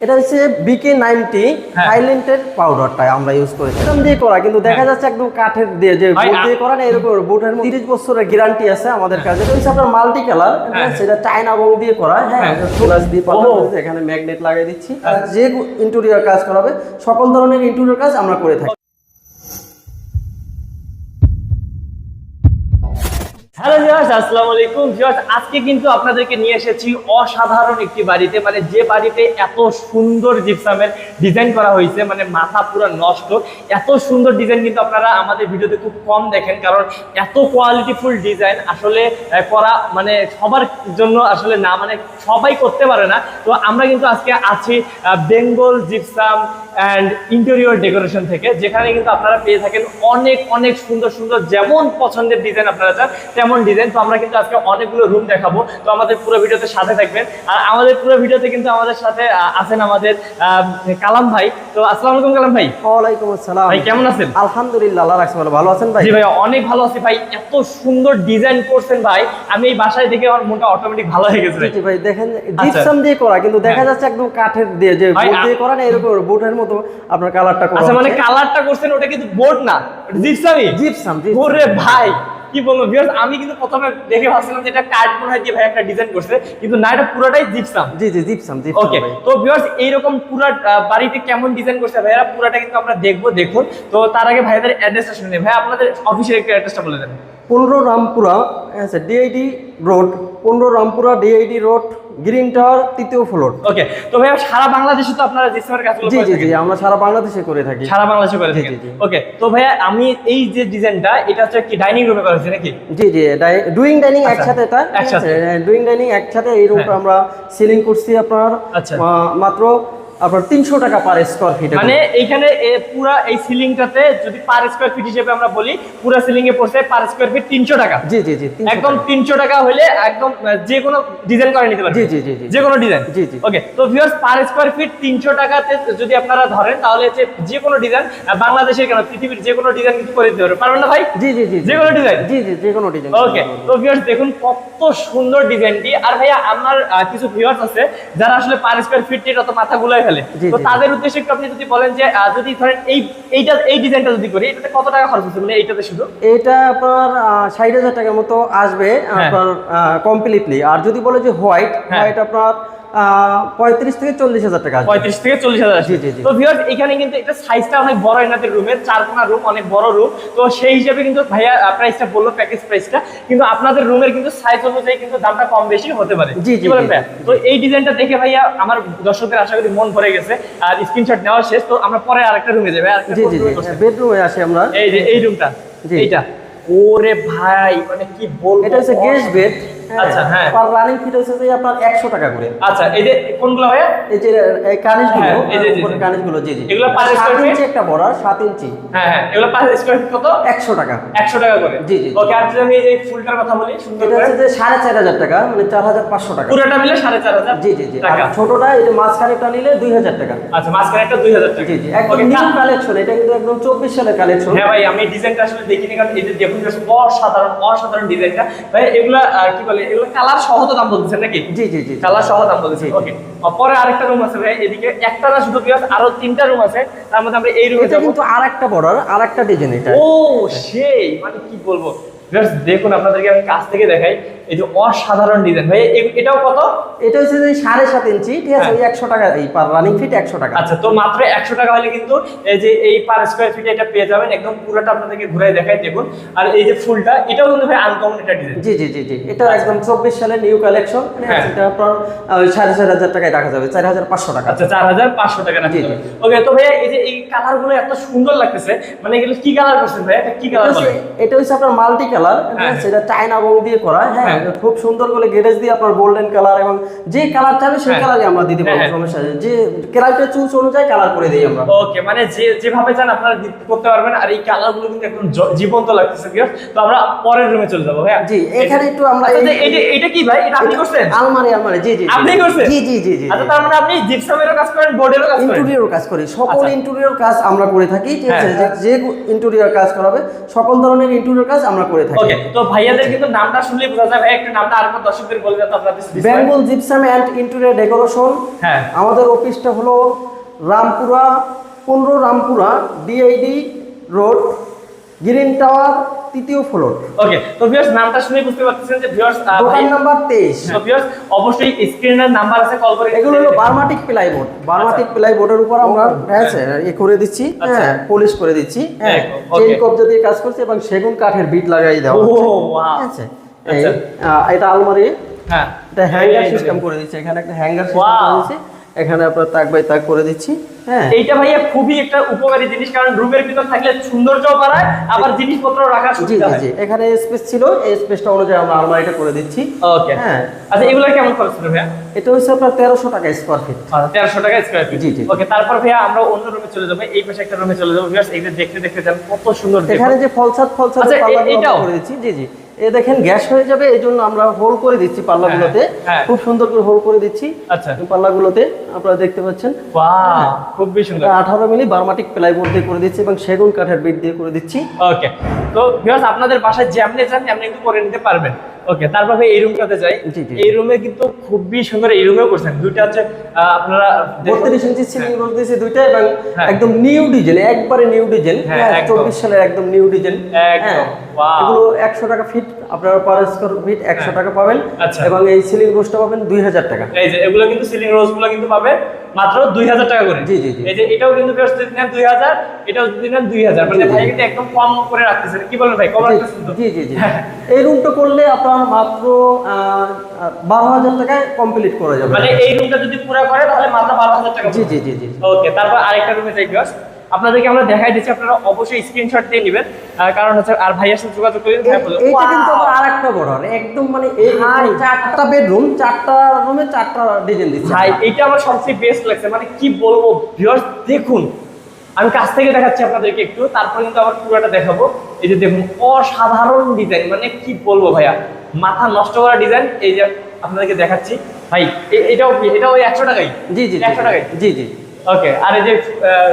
এটা হচ্ছে বিকে নাইনটি থাইল্যান্ডের পাউডারটা আমরা ইউজ করেছি এরকম দিয়ে করা কিন্তু দেখা যাচ্ছে একদম কাঠের দিয়ে যে বুট দিয়ে করা না এরকম বুটের তিরিশ বছরের গ্যারান্টি আছে আমাদের কাছে। এটা হচ্ছে আপনার মাল্টি কালার হ্যাঁ। সেটা চায়না বং দিয়ে করা হ্যাঁ? হ্যাঁ। গ্লাস দিয়ে পাতা এখানে ম্যাগনেট লাগিয়ে দিচ্ছি। যে ইন্টেরিয়র কাজ করাবে সকল ধরনের ইন্টেরিয়র কাজ আমরা করে থাকি। হ্যালো ভিউয়ার্স আসসালামু আলাইকুম। ভিউয়ার্স আজকে কিন্তু আপনাদেরকে নিয়ে এসেছি অসাধারণ একটি বাড়িতে। মানে যে বাড়িতে এত সুন্দর জিপসামের ডিজাইন করা হয়েছে মানে মাথা পুরো নষ্ট। এত সুন্দর ডিজাইন কিন্তু আপনারা আমাদের ভিডিওতে খুব কম দেখেন, কারণ এত কোয়ালিটিফুল ডিজাইন আসলে করা মানে সবার জন্য আসলে না মানে সবাই করতে পারে না। তো আমরা কিন্তু আজকে আছি Bengal gypsum and interior decoration থেকে যেখানে কিন্তু আপনারা পেয়ে থাকেন অনেক অনেক সুন্দর সুন্দর যেমন পছন্দের ডিজাইন আপনারা চান তেমন ডিজাইন তো আমরা কিন্তু আজকে অনেকগুলো রুম দেখাবো। তো আমাদের পুরো ভিডিওতে সাথে থাকবেন। আর আমাদের পুরো ভিডিওতে কিন্তু আমাদের সাথে আছেন আমাদের কালাম ভাই। তো আসসালামু আলাইকুম কালাম ভাই। ওয়ালাইকুম আসসালাম। ভাই কেমন আছেন? আলহামদুলিল্লাহ আল্লাহ রাখছে ভালো ভালো আছেন ভাই? জি ভাই অনেক ভালো আছি ভাই। এত সুন্দর ডিজাইন করছেন ভাই। আমি এই বাসায় দেখে আমার মনটা অটোমেটিক ভালো হয়ে গেছে জি, ভাই। দেখেন জিপসাম দিয়ে করা কিন্তু দেখা হ্যাঁ। যাচ্ছে একদম কাঠের দিয়ে যে আ- দিয়ে করা না এরকম বুটের মতো আপনার কালারটা আচ্ছা মানে কালারটা করছেন ওটা কিন্তু বোর্ড না জিপসামি জিপসাম। ওরে ভাই কি বলব ভিউয়ার্স আমি কিন্তু প্রথমে দেখে ভাবছিলাম যে এটা কার্ড মনে হয় যে ভাই একটা ডিজাইন করছে কিন্তু না এটা পুরোটাই gypsum G G gypsum gypsum okay তো ভিউয়ার্স এইরকম পুরো বাড়িতে কেমন ডিজাইন করছে ভাইয়া পুরোটা কিন্তু আমরা দেখব দেখুন। তো তার আগে ভাইয়াদের অ্যাড্রেসটা শুনে। ভাই আপনাদের অফিসের একটু অ্যাড্রেসটা বলে দেন। পনেরো রামপুরা আচ্ছা ডিআইডি রোড পনেরো Rampura DID road green tower তৃতীয় ফ্লোর ওকে তো ভাইয়া সারা বাংলাদেশে তো আপনারা জিসিমের কাজগুলো জি জি জি আমরা সারা বাংলাদেশে করে থাকি সারা বাংলাদেশে করে জি। ওকে তো ভাইয়া আমি এই যে ডিজাইনটা এটা হচ্ছে কি ডাইনিং রুমে করা হয়েছে নাকি জি জি ডুইং ডাইনিং আচ্ছা, একসাথে এটা একসাথে। ডুইং ডাইনিং একসাথে এই রুমটা হ্যাঁ। আমরা সিলিং করছি আপনার আচ্ছা। মাত্র আপনার তিনশো টাকা পার স্কোয়ার ফিট মানে এইখানে পুরা এই সিলিংটাতে যদি পার স্কোয়ার ফিট হিসেবে আমরা বলি পুরা সিলিং এ পড়ছে পার স্কোয়ার ফিট তিনশো টাকা। জি জি জি একদম টাকা। তিনশো টাকা হলে একদম যে কোনো ডিজাইন করে নিতে পারবেন। জি, জি, জি। যে কোনো ডিজাইন জি, জি। ওকে তো ভিউয়ার্স পার স্কোয়ার ফিট তিনশো টাকাতে যদি আপনারা ধরেন তাহলে হচ্ছে যে কোনো ডিজাইন বাংলাদেশের কেন পৃথিবীর যে কোনো ডিজাইন কিন্তু করে দিতে পারবেন। পারবেন না ভাই? জি জি জি যে কোনো ডিজাইন জি জি যে কোনো ডিজাইন ওকে তো ভিউয়ার্স দেখুন কত সুন্দর ডিজাইনটি আর ভাইয়া আমার কিছু ভিউয়ার্স আছে যারা আসলে পার স্কোয়ার ফিট এটা তো মাথা গুলাই ফেলে তো তাদের উদ্দেশ্যে একটু আপনি যদি বলেন যে যদি ধরেন এই এইটা এই ডিজাইনটা যদি করি এটাতে কত টাকা খরচ হচ্ছে? মানে এইটাতে শুধু? এটা আপনার ষাট হাজার টাকার মতো আসবে আপনার কমপ্লিটলি আর যদি বলে যে হোয়াইট হ্যাঁ। হোয়াইট আপনার পঁয়ত্রিশ থেকে চল্লিশ হাজার টাকা পঁয়ত্রিশ থেকে চল্লিশ হাজার জি, জি, জি। তো ভিউয়ার্স এখানে কিন্তু এটা সাইজটা অনেক বড় এনাদের রুমের চার কোনা রুম অনেক বড় রুম তো সেই হিসাবে কিন্তু ভাইয়া প্রাইসটা বলল প্যাকেজ প্রাইসটা কিন্তু আপনাদের রুমের কিন্তু সাইজ অনুযায়ী কিন্তু দামটা কম বেশি হতে পারে। জি, জি, বলেন ভাইয়া? তো এই ডিজাইনটা দেখে ভাইয়া আমার দর্শকদের আশা করি মন ভরে গেছে। আর স্ক্রিনশট নেওয়া শেষ। তো আমরা পরে আরেকটা রুমে যাবে আরেকটা জি জি। বেডরুমে আসি আমরা। এই যে এই রুমটা। এইটা। ওরে ভাই মানে কি বলব? এটা হচ্ছে গেস্ট বেড আচ্ছা, হ্যাঁ। পার রানিং ফিট হচ্ছে যে আপনার একশো টাকা করে। আচ্ছা এই যে কোনগুলো ভাইয়া? এই যে এই কানিজগুলো হ্যাঁ, এই যে, জি, জি। জি জি। এগুলো পার সাত square ইঞ্চি একটা বড় সাত ইঞ্চি। হ্যাঁ হ্যাঁ এগুলো পাঁচ স্কোয়ার ফিট কত? একশো টাকা। একশো টাকা করে। জি, জি। ওকে আর যদি আমি এই ফুলটার কথা বলি সুন্দর এটা হচ্ছে যে টাকা মানে চার হাজার পাঁচশো টাকা। পুরোটা মিলে সাড়ে চার হাজার জি জি জি। আর ছোটটা মাঝখানেটা নিলে দুই হাজার টাকা। আচ্ছা টাকা। জি জি একদম নিউ কালেকশন এটা কিন্তু একদম চব্বিশ সালের কালেকশন হ্যাঁ ভাই আমি ডিজাইনটা আসলে দেখিনি কারণ এই যে দেখুন অসাধারণ অসাধারণ ডিজাইনটা ভাই এগুলা কি বলে এগুলো কালার সহ দাম বলতেছেন নাকি? জি জি জি কালার সহ দাম বলতেছি ওকে পরে আরেকটা রুম আছে ভাই এদিকে একটা না শুধু পিয়াজ আরও তিনটা রুম আছে তার মধ্যে আমরা এই রুমে এটা কিন্তু আরেকটা বড় বর্ডার আর একটা ডিজাইন এটা। ও সেই মানে কি বলব? দেখুন আপনাদেরকে আমি কাছ থেকে দেখাই। এই যে অসাধারণ ডিজাইন ভাই এটাও কত? এটা হচ্ছে যে সাড়ে সাত ইঞ্চি। ঠিক আছে হ্যাঁ। ওই একশো টাকা এই পার রানিং ফিট একশো টাকা। আচ্ছা তো মাত্র একশো টাকা হলে কিন্তু এই যে এই পার স্কোয়ার ফিট এটা পেয়ে যাবেন। একদম পুরোটা আপনাদেরকে ঘুরে দেখাই দেখুন। আর এই যে ফুলটা এটাও কিন্তু ভাই আনকমন একটা ডিজাইন জি জি জি জি। এটা একদম চব্বিশ সালের নিউ কালেকশন হ্যাঁ। এটা আপনার সাড়ে চার হাজার টাকায় রাখা যাবে চার হাজার পাঁচশো টাকা। আচ্ছা চার হাজার পাঁচশো টাকা জি, জি। ওকে তো ভাইয়া এই যে এই কালারগুলো এত সুন্দর লাগতেছে মানে এগুলো কি কালার করছেন ভাই এটা কি কালার এটা হচ্ছে আপনার মাল্টি কালার হ্যাঁ। সেটা চায়না রং দিয়ে করা। হ্যাঁ হ্যাঁ। এটা খুব সুন্দর করে গেরেজ দিয়ে আপনার গোল্ডেন কালার এবং যে কালার চাবে সেই হ্যাঁ। কালারই আমরা দিতে পারব হ্যাঁ, হ্যাঁ। সমস্যা নেই যে ক্যারেক্টার চুজ অনুযায়ী কালার করে দিই আমরা ওকে মানে যে যেভাবে চান আপনারা দি- করতে পারবেন আর এই কালারগুলো কিন্তু একদম জীবন্ত লাগতেছে। তো আমরা পরের রুমে চলে যাব ভাইয়া জি এখানে একটু আমরা আচ্ছা, এটা এটা কি ভাই এটা আপনি করছেন আলমারি আলমারি জি জি। আপনি করছেন? জি জি জি জি আচ্ছা তার মানে আপনি জিপসামেরও কাজ করেন বোর্ডেরও কাজ করেন ইন্টেরিয়র কাজ করি সকল আচ্ছা। ইন্টেরিয়র কাজ আমরা করে থাকি ঠিক আছে হ্যাঁ, যে- যে ইন্টেরিয়র কাজ করাবে সকল ধরনের ইন্টেরিয়র কাজ আমরা করে থাকি ওকে তো ভাইয়াদের কিন্তু নামটা শুনলেই বোঝা যায় ভাই ভাই একটু নামটা আরেকবার দর্শকদের বলে দাও তো আপনাদের Bengal gypsum and interior decoration. হ্যাঁ। আমাদের অফিসটা হলো রামপুরা পনেরো Rampura DID road green tower তৃতীয় ফ্লোর। ওকে তো ভিউয়ার্স নামটা শুনে বুঝতে পারতেছেন যে ভিউয়ার্স দোকান নাম্বার তেইশ। তো ভিউয়ার্স অবশ্যই স্ক্রিনের নাম্বার আছে কল করে এগুলো হলো বার্মাটিক প্লাইবোর্ড বার্মাটিক প্লাইবোর্ডের উপর আমরা হ্যাঁ এ করে দিচ্ছি আচ্ছা। হ্যাঁ পলিশ করে দিচ্ছি হ্যাঁ। চেইন কবজা দিয়ে কাজ করছে এবং সেগুন কাঠের বিট লাগাই দেওয়া ও ওয়াও আছে? আচ্ছা। এটা আলমারি। হ্যাঁ। এটা হ্যাঙ্গার সিস্টেম করে দিচ্ছি। এখানে একটা হ্যাঙ্গার সিস্টেম করে দিচ্ছি। এখানে আপনার তাক বাই তাক করে দিচ্ছি। হ্যাঁ। এইটা ভাইয়া খুবই একটা উপকারী জিনিস কারণ রুমের ভিতর থাকলে সৌন্দর্য বাড়ায় আবার জিনিসপত্র রাখার সুবিধা হয়। জি। এখানে স্পেস ছিল। এই স্পেসটা অনুযায়ী আমরা আলমারিটা করে দিচ্ছি। ওকে হ্যাঁ। আচ্ছা এগুলো কেমন খরচ ভাইয়া? এটা হচ্ছে আপনার তেরোশো টাকা স্কোয়ার ফিট তেরোশো টাকা স্কোয়ার ফিট জি, জি। ওকে তারপর ভাইয়া আমরা অন্য রুমে চলে যাব। এই পাশে একটা রুমে চলে যাব। ভিউয়ার্স এইটা দেখতে দেখতে যান কত সুন্দর এখানে যে ফলসাদ ফলসাদ আচ্ছা, করে দিচ্ছি। জি জি। এ দেখেন গ্যাস হয়ে যাবে এই জন্য আমরা হোল করে দিচ্ছি পাল্লাগুলোতে। হ্যাঁ, হ্যাঁ। খুব সুন্দর করে হোল করে দিচ্ছি আচ্ছা। পাল্লাগুলোতে। আপনারা দেখতে পাচ্ছেন। বাহ খুবই সুন্দর। আঠারো মিলি বার্মাটিক প্লাইবোর্ড দিয়ে করে দিচ্ছি এবং সেগুন কাঠের বিট দিয়ে করে দিচ্ছি। ওকে। তো ভিউয়ার্স আপনাদের বাসায় যেমনি চান তেমনি কিন্তু করে নিতে পারবেন। ওকে তারপর ভাই এই রুমটাতে যাই। এই রুমে কিন্তু খুবই সুন্দর এই রুমেও করছেন। দুইটা হচ্ছে আপনারা ইঞ্চি সিলিং দিয়েছি দুইটা এবং হ্যাঁ। একদম নিউ ডিজাইন একবারে নিউ ডিজাইন হ্যাঁ, হ্যাঁ একদম। চব্বিশ সালের একদম নিউ ডিজাইন একদম, wow. এগুলো একশো টাকা ফিট আপনারা পার স্কোয়ার ফিট একশো টাকা পাবেন আচ্ছা। এবং এই সিলিং রোডটা পাবেন দুই হাজার টাকা। এই যে এগুলো কিন্তু সিলিং রোজগুলো কিন্তু পাবে মাত্র দুই হাজার টাকা করে। জি, জি। এই যে এটাও কিন্তু যদি নেন দুই হাজার এটাও যদি নেন দুই হাজার। মানে। ভাই কিন্তু একদম কম করে রাখতেছেন। কি বলেন ভাই? কম রাখতেছেন জি জি জি। এই রুমটা করলে আপনার মাত্র বারো হাজার টাকায় কমপ্লিট করা যাবে। মানে এই রুমটা যদি পুরো করে তাহলে মাত্র বারো হাজার টাকা জি জি জি জি। ওকে তারপর আরেকটা রুমে যাই আপনাদেরকে আমরা দেখাই দিচ্ছি আপনারা অবশ্যই স্ক্রিনশট দিয়ে নেবেন। কারণ হচ্ছে আর ভাইয়ের সাথে যোগাযোগ করে ভাই বলবে, এইটা কিন্তু আবার আরেকটা বড় একদম মানে এই ভাই। চারটা বেডরুম চারটা রুমে চারটা ডিজাইন দিচ্ছে। ভাই এটা আমার সবচেয়ে বেস্ট লাগছে। মানে কি বলব ভিউয়ার্স দেখুন আমি কাছ থেকে দেখাচ্ছি আপনাদেরকে একটু তারপর কিন্তু আবার পুরোটা দেখাবো। এই যে দেখুন অসাধারণ ডিজাইন মানে কি বলব ভাইয়া মাথা নষ্ট করা ডিজাইন এই যে আপনাদেরকে দেখাচ্ছি। ভাই এটাও? এটাও ওই একশো টাকাই জি জি একশো টাকাই জি জি। ওকে আর এই যে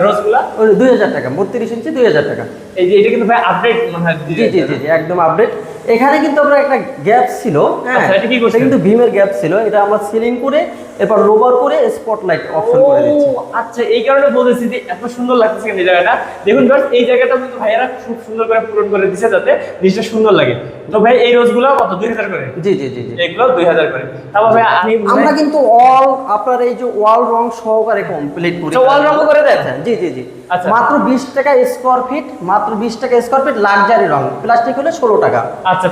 রোজগুলা ওই দুই হাজার টাকা বত্রিশ ইঞ্চি দুই হাজার টাকা। এই যে এটা কিন্তু ভাই আপডেট মনে হয় জি জি জি একদম আপডেট এখানে কিন্তু আমরা একটা গ্যাপ ছিল হ্যাঁ আচ্ছা, এটা? কিন্তু ভীমের গ্যাপ ছিল। এটা আমরা সিলিং করে এরপর রোবার করে স্পটলাইট অপশন করে দিচ্ছি। আচ্ছা এই কারণে বলেছি যে এত সুন্দর লাগতেছে কেন এই জায়গাটা। দেখুন ভিউয়ার্স এই জায়গাটা কিন্তু ভাইয়ারা খুব সুন্দর করে পূরণ করে দিছে যাতে জিনিসটা সুন্দর লাগে। তো ভাই এই রোজগুলো কত? দুই হাজার করে? জি জি জি এগুলো দুই হাজার করে। তারপর ভাই আমি আমরা কিন্তু অল আপনার এই যে ওয়াল রং সহকারে কমপ্লিট করি। আচ্ছা, wall রঙও করে দেন? জি জি জি। আচ্ছা। মাত্র বিশ টাকা স্কোয়ার ফিট মাত্র বিশ টাকা স্কোয়ার ফিট লাক্সারি রং। প্লাস্টিক হলে ষোলো টাকা। আচ্ছা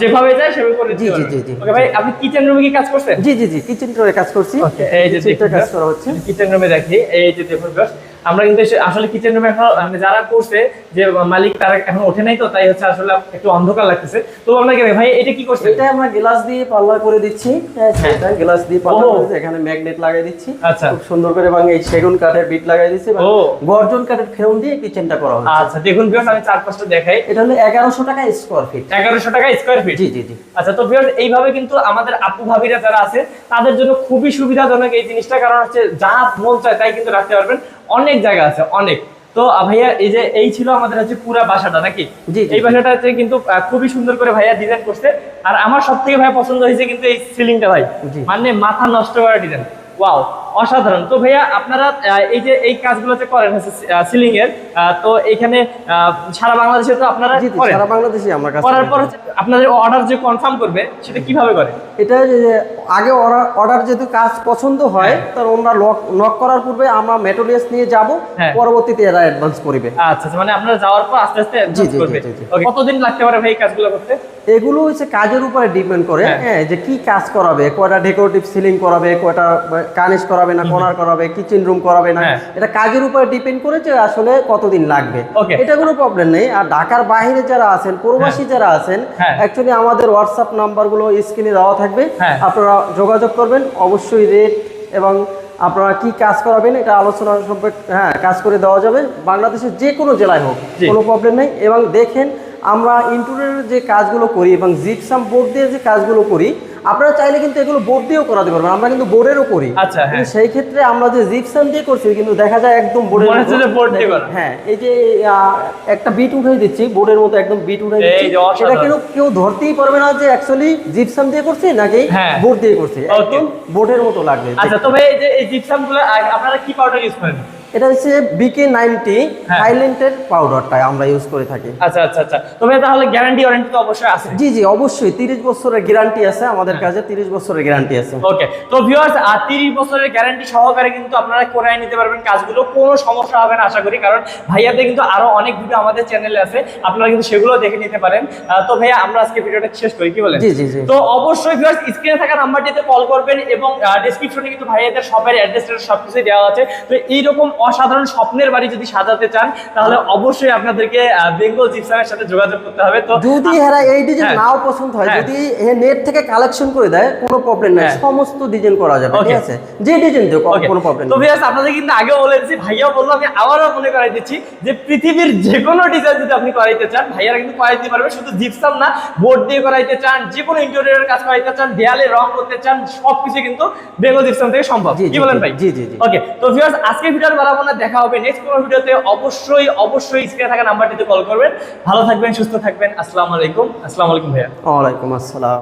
যেভাবে যায় সেভাবে করে জি, জি, জি। ওকে ভাই আপনি কিচেন রুমে কি কাজ করছেন? জি জি জি কিচেন করে কাজ করছি। এই যে কাজ করা হচ্ছে। কিচেন রুমে দেখি এই যে দেখুন আমরা কিন্তু আসলে কিচেন রুমে এখন মানে যারা করছে যে মালিক তারা এখন ওঠে নাই তো তাই হচ্ছে আসলে একটু অন্ধকার লাগতেছে। তো আপনাকে ভাই এটা কি করছে এটা আমরা গ্লাস দিয়ে পাল্লা করে দিচ্ছি। হ্যাঁ, হ্যাঁ। এটা গ্লাস দিয়ে পাল্লা করে। এখানে ম্যাগনেট লাগিয়ে দিচ্ছি। আচ্ছা। খুব সুন্দর করে এবং এই সেগুন কাঠের বিট লাগিয়ে দিচ্ছি ও। গর্জন কাঠের ফ্রেম দিয়ে কিচেনটা করা হচ্ছে। আচ্ছা দেখুন ভিউয়ার্স আমি চার পাঁচটা দেখাই। এটা হলো এগারোশো টাকা স্কোয়ার ফিট এগারোশো টাকা স্কোয়ার ফিট জি জি জি। আচ্ছা তো ভিউয়ার্স এইভাবে কিন্তু আমাদের আপু ভাবিরা যারা আছে তাদের জন্য খুবই সুবিধাজনক এই জিনিসটা কারণ হচ্ছে যা মন চায় তাই কিন্তু রাখতে পারবেন। অনেক জায়গা আছে অনেক। তো ভাইয়া এই যে এই ছিল আমাদের হচ্ছে পুরা বাসাটা নাকি? এই বাসাটা হচ্ছে কিন্তু খুবই সুন্দর করে ভাইয়া ডিজাইন করছে। আর আমার সব থেকে ভাইয়া পছন্দ হয়েছে কিন্তু এই সিলিংটা ভাই। মানে মাথা নষ্ট করা ডিজাইন ওয়াও অসাধারণ। তো ভাইয়া আপনারা এই যে এই কাজগুলো যে করেন সিলিং এর তো এখানে সারা বাংলাদেশে তো আপনারা সারা বাংলাদেশে আমরা কাজ করার পর আপনাদের অর্ডার যে কনফার্ম করবে সেটা কীভাবে করে এটা যে আগে অর্ডার যেহেতু কাজ পছন্দ হয় তার ওনারা লক নক করার পূর্বে আমরা মেটেরিয়ালস নিয়ে যাব হ্যাঁ। পরবর্তীতে এরা অ্যাডভান্স করবে। আচ্ছা আচ্ছা, মানে আপনারা যাওয়ার পর আস্তে আস্তে জি, করবে। কতদিন লাগতে পারে ভাই কাজগুলো করতে? এগুলো হচ্ছে কাজের উপরে ডিপেন্ড করে হ্যাঁ। হ্যাঁ যে কি কাজ করাবে কয়টা ডেকোরেটিভ সিলিং করাবে কয়টা কানিশ করাবে না কর্নার করাবে কিচেন রুম করাবে না হ্যাঁ। এটা কাজের উপরে ডিপেন্ড করে যে আসলে কতদিন লাগবে। এটা কোনো প্রবলেম নেই। আর ঢাকার বাইরে যারা আছেন প্রবাসী যারা আছেন হ্যাঁ। অ্যাকচুয়ালি আমাদের হোয়াটসঅ্যাপ নাম্বারগুলো স্ক্রিনে দেওয়া থাকবে। হ্যাঁ। আপনারা যোগাযোগ করবেন অবশ্যই রেট এবং আপনারা কি কাজ করাবেন এটা আলোচনা সম্পর্কে হ্যাঁ কাজ করে দেওয়া যাবে। বাংলাদেশের যে কোনো জেলায় হোক কোনো প্রবলেম নেই। এবং দেখেন আমরা ইন্টুরিয়ারের যে কাজগুলো করি এবং জিপসাম বোর্ড দিয়ে যে কাজগুলো করি আপনারা চাইলে কিন্তু এগুলো বোর্ড দিয়েও করাতে পারবেন আমরা কিন্তু বোর্ডেরও করি আচ্ছা, হ্যাঁ। সেই ক্ষেত্রে আমরা যে জিপসাম দিয়ে করছি কিন্তু দেখা যায় একদম বোর্ডের মনে মতো। যে দিয়ে করা। হ্যাঁ এই যে একটা বিট উঠাই দিচ্ছি বোর্ডের মতো একদম বিট উঠাই দিচ্ছি এটা কেউ কেউ ধরতেই পারবে না যে অ্যাকচুয়ালি জিপসাম দিয়ে করছি নাকি হ্যাঁ। বোর্ড দিয়ে করছি. একদম বোর্ডের মতো লাগবে আচ্ছা তবে এই যে এই জিপসামগুলো আপনারা কি পাউডার ইউজ করেন এটা হচ্ছে বিকে নাইনটি। থাইল্যান্ডের পাউডারটা আমরা ইউজ করে থাকি। আচ্ছা আচ্ছা আচ্ছা। তবে তাহলে গ্যারান্টি ওয়ারেন্টি তো অবশ্যই আছে। জি জি অবশ্যই। তিরিশ বছরের গ্যারান্টি আছে আমাদের হ্যাঁ। কাছে তিরিশ বছরের গ্যারান্টি আছে। ওকে তো ভিউয়ার্স আর তিরিশ বছরের গ্যারান্টি সহকারে কিন্তু আপনারা করে নিতে পারবেন কাজগুলো। কোনো সমস্যা হবে না আশা করি। কারণ ভাইয়াদের কিন্তু আরও অনেক ভিডিও আমাদের চ্যানেলে আছে। আপনারা কিন্তু সেগুলো দেখে নিতে পারেন। তো ভাইয়া আমরা আজকে ভিডিওটা শেষ করি কি বলেন? জি, জি, জি। তো অবশ্যই ভিউয়ার্স স্ক্রিনে থাকা নাম্বারটিতে কল করবেন এবং ডেসক্রিপশনে কিন্তু ভাইয়াদের শপের অ্যাড্রেস সবকিছু দেওয়া আছে। তো এইরকম অসাধারণ স্বপ্নের বাড়ি যদি সাজাতে চান তাহলে অবশ্যই আপনাদেরকে বেঙ্গল জিপসামের সাথে যোগাযোগ করতে হবে। তো যদি এরা এই ডিজাইন হ্যাঁ। নাও পছন্দ হয় হ্যাঁ। যদি নেট থেকে কালেকশন করে দেয় কোনো প্রবলেম নাই। হ্যাঁ। সমস্ত ডিজাইন করা যাবে ঠিক আছে? যে ডিজাইন দিও কোনো প্রবলেম তো ভিউয়ার্স আপনাদের কিন্তু আগেও বলে দিচ্ছি ভাইয়াও বলল আমি আবারও মনে করাই দিচ্ছি যে পৃথিবীর যে কোনো ডিজাইন যদি আপনি করাইতে চান ভাইয়ারা কিন্তু করাই দিতে পারবে। শুধু জিপসাম না বোর্ড দিয়ে করাইতে চান যে কোনো ইন্টেরিয়রের কাজ করাইতে চান দেয়ালে রং করতে চান সবকিছু কিন্তু বেঙ্গল জিপসাম থেকে সম্ভব। কি বলেন ভাই? জি, জি, জি। ওকে তো ভিউয়ার্স আজকে ভিডিওর বাড়াবো না, দেখা হবে নেক্সট কোনো ভিডিওতে। অবশ্যই অবশ্যই স্ক্রিনে থাকা নাম্বারটিতে কল করবেন। ভালো থাকবেন, সুস্থ থাকবেন। আসসালামু আলাইকুম। আসসালামু আলাইকুম ভাইয়া। ওয়ালাইকুম আসসালাম।